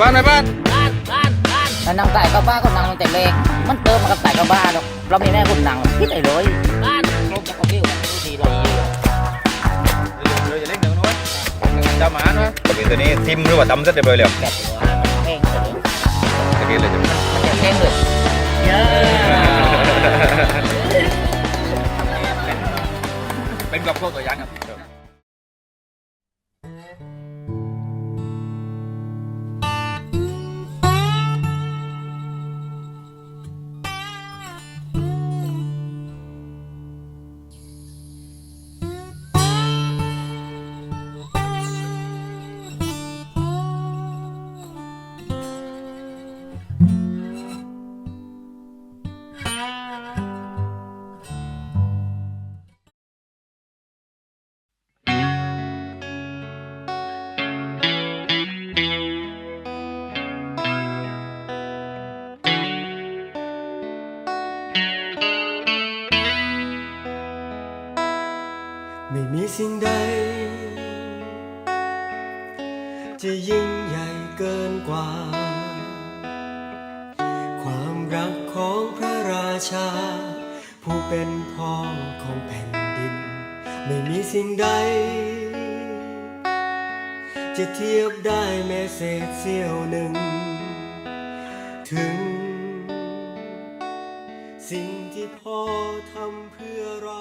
บ้านไหนบ้านบ้านบ้านบ้านแต่นางใส่ก็บ้าก็นางมันแต่เล็กมันเติมมากับใส่ก็บ้าหรอกเรามีแม่คุณนางคิดไอ้เลยบ้านลงจากกระเบี้ยวดูดีเลยเดี๋ยวอย่าเล่นเดี๋ยวนู้นเจ้าหมาเนาะเป็นตัวนี้ทิมหรือว่าตำเสร็จเรียบร้อยแล้วแบบว่ามันแห้งเลยตะกี้เลยจ้ะมันจะแห้งเลยเยอะเป็นกับพวกตัวย่างครับ รักของพระราชา ผู้เป็นพ่อของแผ่นดิน ไม่มีสิ่งใด จะเทียบได้แม้เศษเสี้ยวหนึ่ง ถึง สิ่งที่พ่อทำเพื่อเรา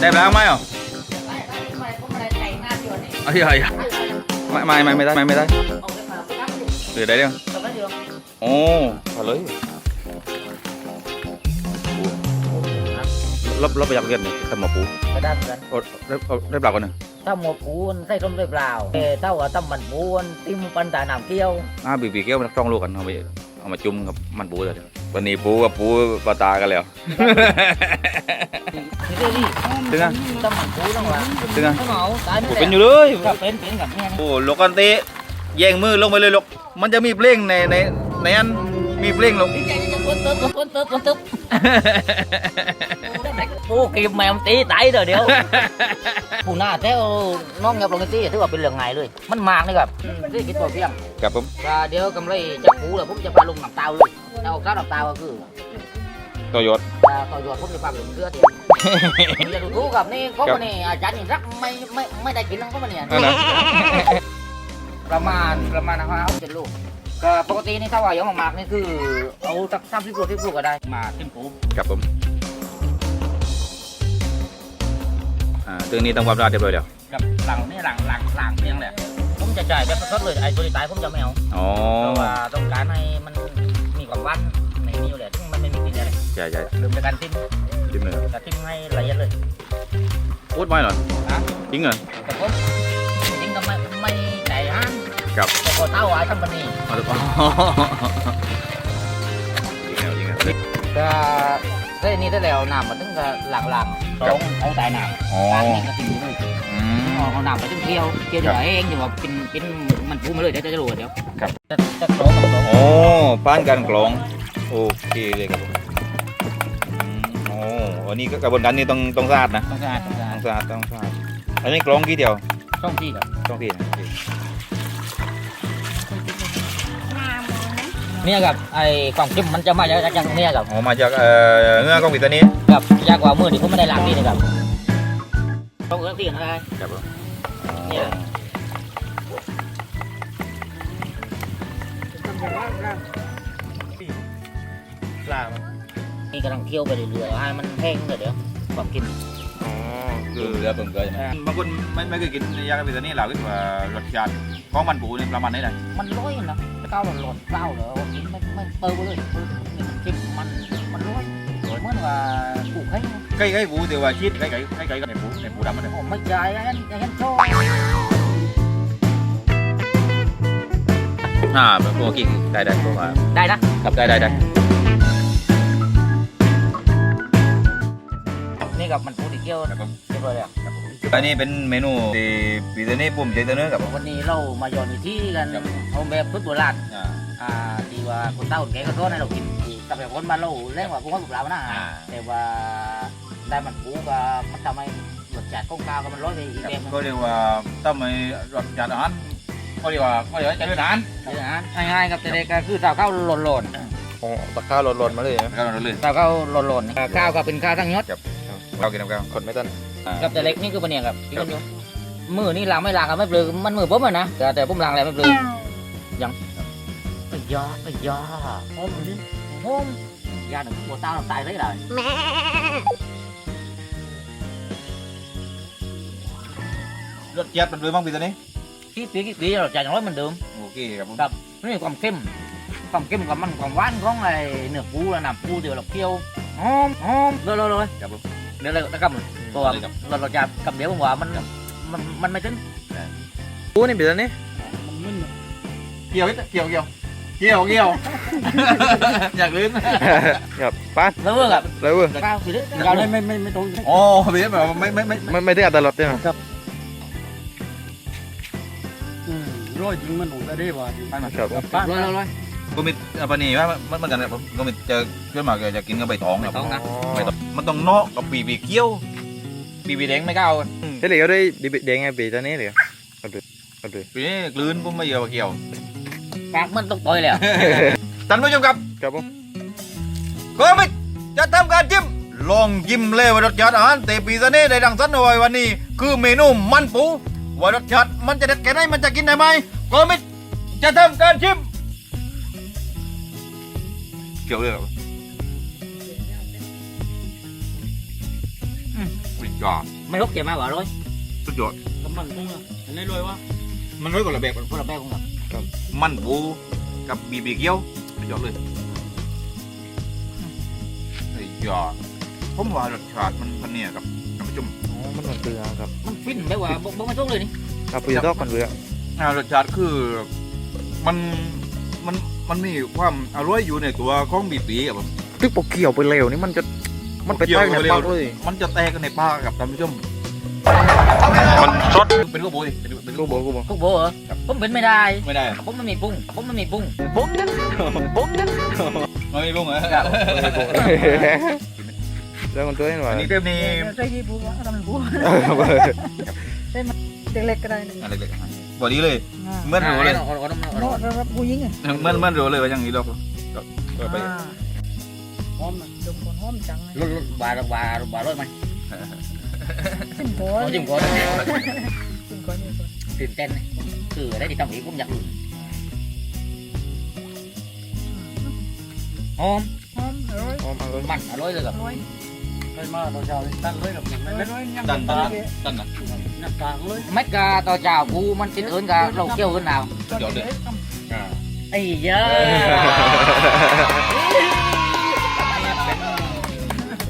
ได้แล้วไหมอะไม่ไม่ไม่ผมไม่ได้แต่ งหน้าเดียวนี่เอ้ยเอ้ยไม่ไม่ไม่ไม่ได้ไม่ไม่ได้เอาไปฝากตั้งอยู่เดี๋ยวได้เรื่องตรงนั้นอยู่โอ้พอเลยลบลบไปอยากเรียนนี่ทำหมอปูกระดานกันโอ้ได้เอาได้เปล่ากันหนึ่งถ้าหมวกปูนใส่ร่มด้วยเปล่าเออถ้าว่าตั้มมันปูนติ้มปันตาหนามเกี้ยวอ่าบีบีเกี้ยวมันต้องลูกกันเอาไปเอามาจุ่มกับมันปูเลยวันนี้ปูกับปูปะตากันแล้วทีเดียวนี่ถึงอะตั้มมันปูต้องว่าถึงอะต้องเอาตายไม่โอ้ได้เป็นอยู่เลยก็เป็นเป็นกับแม่นะ โอ้ลูกกันเตะแย่งมือลงไปเลยลูกมันจะมีเพลงในใน ในอันมีเพลงลงดีใจจะคนตึ๊บคนตึ๊บคนตึ๊บปูกีบแมวตีตายเดี๋ยวเดี๋ยวปูหน้าแท้น้องยับลงตีถือว่าเป็นเรื่องไงเลย มันมากเลยครับที่คิดตัวเพียงครับผม và nếu cầm lấy chắc cũ là cũng cho ba lùng làm tao luôn tao cá làm tao cứ ตัวยศ là coi giọt cũng như ba lùng nữa thì bây giờ đủ thú gặp này có Gặp. cái này à chán nhìn rắc mấy mấy mấy đại kiến không có cái này นั่นนะประมาณประมาณห้าเจ็ดลูก ก็ปกตินี่ถ้าว่าอย่างมากๆนี่คือเอาสักสามสิบลูกสิบลูกก็ได้มาขึ้นปูครับผมอ่าตึงนี้ทำความสะอาดเรียบร้อยแล้วกับหลังนี่หลังหลังหลังเพียงแหละผมจะจ่ายแบบสดๆเลยไอ้ตัวที่ตายผมจะไม่เอาอ๋อเพราะว่าต้องการให้มันมีความหวันในนิ้วแหละซึ่งมันไม่มีกลินอะไรใช่ใช่ลืมในการติ้มจิ้มเลยจะติ้มให้ละเอียดเลยพูดไว้เหรอนะจริงเหรอแต่ผมามครับแต่พอเต้าไอ้ทำมันนี่เอาอ๋อจริงแล้วจริงแล้วก็ได้นี่ได้แล้วน้ำมันถึงก็หลังๆตรงเอาแต่น้ำอ๋อล้างนี่ก็ติ่งเลยอืมเอาเอาน้ำไปถึงเที่ยวเที่ยวเดี๋ยวเองอยู่ว่าเป็นเป็นมันปูมาเลยเดี๋ยวจะรู้เดี๋ยวครับจะจะโตกับโตโอ้ป้านการกรองโอเคเลยครับผมอืมโอ้อันนี้ก็กระบวนการนี้ต้องต้องสะอาดนะต้องสะอาดต้องสะอาต้ดองสะอาดต้องสะอาดอันนี้กรองกี่เดียวต้องที่ครับต้องที่นะ เคเนี่ยกับไอ้กล่องจิ้มมันจะมาจากจากเนี่ยกับอ๋อมาจากเอ่อเงื่อกองวิตานี้กับยากกว่ามือที่ผมไม่ได้ล้างนี่นะครับต้องเอื้อที่กันอะไรครับผมเนี่ยปลานี่กำลังเคี่ยวไปเรื่อยๆให้มันแห้งเลยเดี๋ยวความกินอ๋อ คือเรือเปิ่งเกลือใช่ไหมบางคนไม่ไม่เคยกินยากระปิตานี่เราคิดว่ารสชาติของมันปูนี่ประมาณไหนล่ะมันร้อยนะก้าวหล่นหล่นเก้าวเลยกินไม่ไม่เติมไปเลยจิ้มมันมันร้อยเหมือนว่าปลูกให้ไก่ไก่ปูแต่ว่าชีสไก่ไก่ไก่ไก่ในปูในปูดำมันเลยผมไม่ใจไอ้เห็นไอ้เห็นโชว์อ่าเป็นพวกกิ๊กได้ได้พวกว่าได้นะครับได้ได้ได้นี่กับมันปูดิเกียวครับ ผมเรียบร้อยแล้วอันนี้เป็นเมนูที่ปีเตอร์นี่ปุ่มเจเตอร์เนอร์กับผม วันนี้เรามาย้อนวิธีกันเอาแบบพุทธโบราณอ่าอ่าที่ว่าคนเต้าคนแก่ก็ทอดให้เรากินกับแบบคนมานเราเล่นว่าพวกเขาเปล่านะอ่า แต่ว่าได้มันปูก็มันทำให้รสจัดกงกาวกับมันร้อยไปอีกแบบก็เรียกว่าถ้าไม่รสจัดอาหารก็เรียกว่าก็เรียกว่าจะเลือกอาหารนี่นะง่ายๆกับแต่เด็กก็คือสาวข้าวหล่นโอ้ตะข้าวหล่นๆมาเลยนะก็เราเลยๆสาวข้าวหล่นๆข้าวก็เป็นข้าวทั้งยศ เรากินกับคนไม่ตัน กับแต่เล็กนี่คือปะเนี่ยครับที่คนอยู่มือนี่ล้างไม่ล้างกันไม่เปลือมันมือผมอะนะแต่แต่ผมล้างอะไรไม่เปลือยังไปยาไปยาหอมดิหอมยาหนึ่งหัวตาเราตายเลยเลยรสจัดมันเลยบ้างปีตัวนี้กี่ปีกี่ปีเราจ่ายอย่างร้อยเหมือนเดิมโอเคครับผมครับนี่ความเข้มความเข้มความมันความหวานของไอ้เนื้อปูแล้วนะปูเดี๋ยวเราเคี่ยวหอมหอมเลยเลยเลยครับผม เดี๋ยวเลยนะครับตัวเลยครับเราเราจะกับเดี๋ยวผมว่ามันมันมันไม่ถึงปูนี่เป็นอันนี้เกี่ยวเกี่ยวเกี่ยวเกี่ยวเกี่ยวอยากลื่นครับป้านแล้วเมื่อกับแล้วเว้ยข้าวสิเราเลยไม่ไม่ไม่ตรงอ๋อพี่แบบไม่ไม่ไม่ไม่ไม่ได้อัตลอดใช่ไหมร้อยจริงมันหนูได้ว่าจริงไม่มาครับเลยเลย เลยก็มีปนีว่ามันมันกันนะผมก็มีจะเพื่อนมาจะกินกับใบตองครับต้องนะ ไม่ต้องมันต้องเนาะกับปีปีเกี้ยว ปีปีแดงไม่ก้าวเฮ้ยเหลียวได้ดิบแดงไงปีตอนนี้เหลียวเอาดูเอาดูปีนี้กลืนผมไม่เยอะเกี่ยว ปากมันต้องต่อยเลยท่านผู้ชมครับครับผมโควิดจะทำการจิ้ม ลองจิ้มเลยว่ารสชาติอาหารแต่ปีเสน่ห์ได้ดังสันเอาไว้วันนี้ คือเมนูมันปูว่ารสชาติมันจะเด็ดแค่ไหนมันจะกินได้ไหมโควิดจะทำการจิ้ม เกี่ยวเลยเหรออืมสุดยอดไม่ฮกเจ็บมากกว่าร้อยสุดยอดกำลังกุ้งอะอันนี้รวยวะมันร้อยกว่าระแบบคนละแบบของกับมันปูกับบีบีเกี๊ยวสุดยอดเลยสุดยอดผมว่ารสชาติมันพันเนี่ยกับท่านผู้ชมอ๋อมันมันเกลือครับมันฟินแบบว่าบ่บ่ไม่ต้องเลยนี่เอาปีตอกมันเกลืออ่ารสชาติคือ มันมัน มันมีความอร่อยอยู่ในตัวของบีบีครับผมตึกปกเกี่ยวไปเร็วนี่มันจะมันไปใต้ในปากเลยมันจะแตกกันในปากกับท่านผู้ชมมันสดเป็นกูโบดิเป็นเป็นกูกูบอกกูบอกพวกโบเหรอผมเป็นไม่ได้ไม่ได้ผมไม่มีปุ้งผมไม่มีปุ้งบุ้งนั้นบุ้งนั้นไม่มีบุ้งเหรอแล้วมันตัวนี้หน่ออันยนี้เต็มนี้ใช่กี่ปูวะทำเป็นปูเด็กๆก็ได้นะอะไรเล็กๆ บอดี้เลยเหมื่อนรู้เลยอาอาอาเอาเนาะเอาสำหรับผู้หญิงอะเหมื่อนเหมื่อนรู้เลยว่าอย่างนี้ดอกก็ไปหอมนะดมก่อนหอมจังลุลุบาร์บาร์บาร์ร้อยไหมจิ้มก่อนเอาจิ้มก่อนจิ้มก่อนนี่ก่อนตื่นเต้นเลยคือได้ดีทำอีกผมอยากรู้หอมหอมอร่อยอ๋อมาเลยมันอร่อยเลยกับ อร่อยไปมาตอนเช้าตั้งเลยกับไม่ไม่ร้อยยังตันตัตานตันนะ หน้าตางเลยแม็กกาต่อเจ้ากูมันติดเอินกับเราเกี่ยวกันเอาเดี๋ยวเลยไอ้เยอะ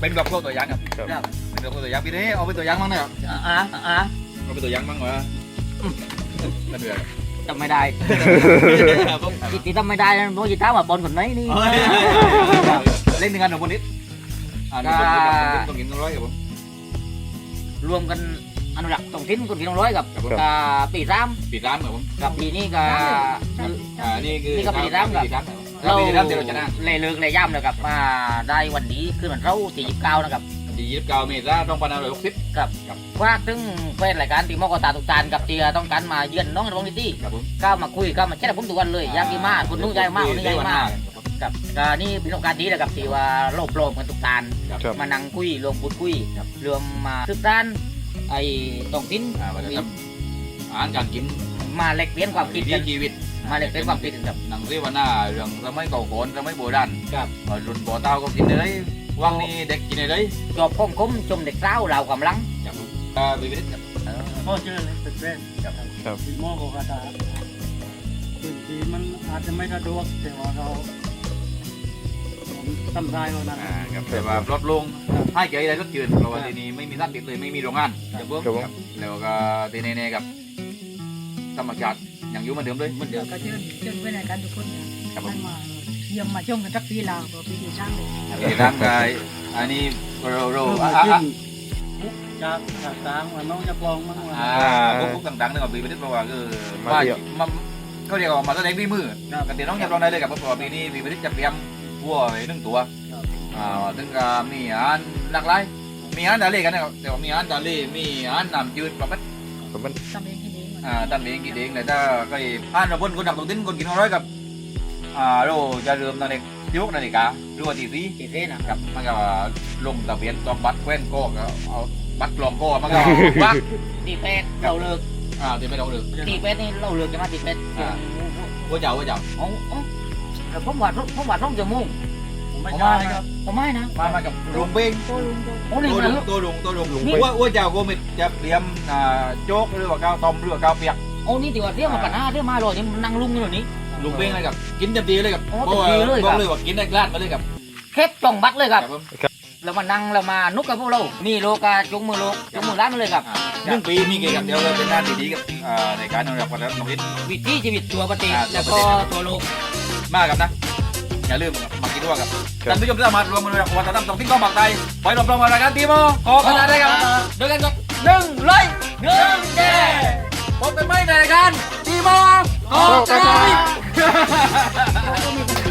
เป็นกับพวกตัวอย่างครับครับเป็นกับพวกตัวอย่างปีนี้เอาเป็นตัวอย่างบ้างนะครับอะอะเอาเป็นตัวอย่างบ้างวะนั่นเดือดจำไม่ได้ที่ที่ทำไม่ได้นั่นเพราะยีท้ามาบอลคนไหนนี่เล่นในงานของบนิดอ่านี่ต้องกินต้องร้อยครับผมรวมกัน อนุรักษ์ต้องทิ้นคนที่ต้องร้อยกับครับผม กับปีสามปิดร้านครับผมกับปีนี้กับ อ่านี่คือนี่ก็ปิดร้านครับปิดร้านเราปิดร้านเดี๋ยวเราจะนั่งเลยเลิกเลยย่ำเลยครับมาได้วันนี้คือวันเราสี่สิบเก้านะครับที่ยี่สิบเก้าเมษายนต้องพันห้าร้อยหกสิบว่าถึงแฟนรายการตีมอกตาตุกตานกับเตียต้องการมาเยือนน้องในวงนิตี้ครับผมก้าวมาคุยก้าวมาแชทกับผมทุกวันเลยอยากกินมากคนนู้นใหญ่มากคนนี้ใหญ่มากกับก็นี่เป็นโอกาสดีแหละครับที่ว่าโลภโลภกันตุกตาน ครับ มานั่งคุยรวมพูดคุยรวมมาศึกษาน ไอ้ต้องทิ้นอ่าวันนี้ครับ อาหารการกินมาแลกเปลี่ยนความคิดกัน ชีวิตมาแลกเปลี่ยนความคิดกันครับ หนังเสวนาเรื่องสมัยเก่าก่อนสมัยโบราณครับรุ่นบ่อเต้าก็กินได้วังนี้เด็กกินได้จอบคมคมชมเด็กสาวเรากำลังครับผมอ่าไปวิทย์ครับพ่อเจอเลยเป็นแฟนครับตีหม้อกับกระดาษทีมันอาจจะไม่สะดวกแต่ว่าเรา ทำได้ว่านั้นอ่าครับแต่ว่าลดลงให้เกี่ยวอะไรลดจืดเพราะว่าที่นี่ไม่มีสัตว์ติดเลยไม่มีโรงงานครับผมครับผมแล้วก็ที่นี่ๆกับธรรมชาติยังอยู่เหมือนเดิมเลยเหมือนเดิเดี๋ยมวก็เชิญเชิญไปไหนกันทุกคนเนี่ยครับผให้มมาเยี่ยมมาชมกันสักปีลาวก็ปีที่ช่างเลยที่ร่างกายอันนี้เราเรามาอ่าขึ้อ่านจากจากต่างว่าน้องจะปลองมั้งว่าอ่าพวกพวกต่างๆเนี่ยกับปีวิทย์เพราะว่าคือมาว่าเที่ยวมันเขาเรียกว่ามาแสดงฝีมือกันเดี๋ยวน้องยับลองได้เลยกับเพราะว่าปีนี้ปีวิทย์จะเตรียม วัวไว้หนึ่งตัวอ่าถึงกับมีอาหารหลากหลายมีอาหารทะเลกันนะครับแต่ว่ามีอาหารทะเลมีอาหารน้ำจืดประเภทผมมันทำเองกินเองมันอ่าตั้งเองกินเองแต่ถ้าก็อาหารเราบนคนดับตรงติ้นคนกินอร่อยกับอ่าเราจะเริ่มตอนเด็กยกนาฬิกาหรือว่าตีสี่กินเองนะครับมันก็ลงตะเบียนตอกบัตรแคว้นโก้ก็เอาบัตรกลองโก้มันก็วักตีเป็ดเราเลิกอ่าตีไม่ต้องเลยตีเป็ดนี่เราเลิกจะมาตีเป็ดอ่าหัวเจ้าหัวเจ้าอ๋ออ๋อ แต่ผมว่าผมว่าต้องจะมุ่งผมไม่ผมใช่ไม่ครับผมไม่นะมามากับลุงเบงโอ้นี่ตัวมันลุงตัวลุงตัวลุงนี่หัวหัวเจ้าโกมิดจะเตรียมอ่าโจ๊กหรือว่าข้าวต้มหรือว่าข้าวเปียกโอ้นี่ตีว่าเที่ยวมาปัญหาเที่ยวมาเลยนี่มันนั่งลุงอยู่นี่ลุงเบงเลยครับกินเต็มที่เลยครับโอ้เต็มที่เลยบครัอบกเลยว่ากินได้กลาดมาเลยครับแคบจ่องบัตรเลยครับผมแล้วมานั่งแล้วมานุกกับพวกเรานี่โลกาจุงมือโลกจุงมือร้านมาเลยครับอ่าหนึ่งปีมีเกี่ยวกับเดี๋ยวเราเป็นหน้าดีๆกับอ่าในการอนุรักษ์วัฒนธรรมท้องถิ่นวิถีชีวิตตัวปฏิอ่าแล้วก็ตัวโลก มากครับนะ อย่าลืมมากินด้วยครับท่านผู้ชมสามารถรวมมือกับวัฒนธรรมท้องถิ่นของภาคใต้ไปรวมๆกับรายการทีโมขอขนาดได้ครับด้วยกันครับหนึ่งร้อยหนึ่งแย่พบกันไหมในรายการทีโมขอขนาด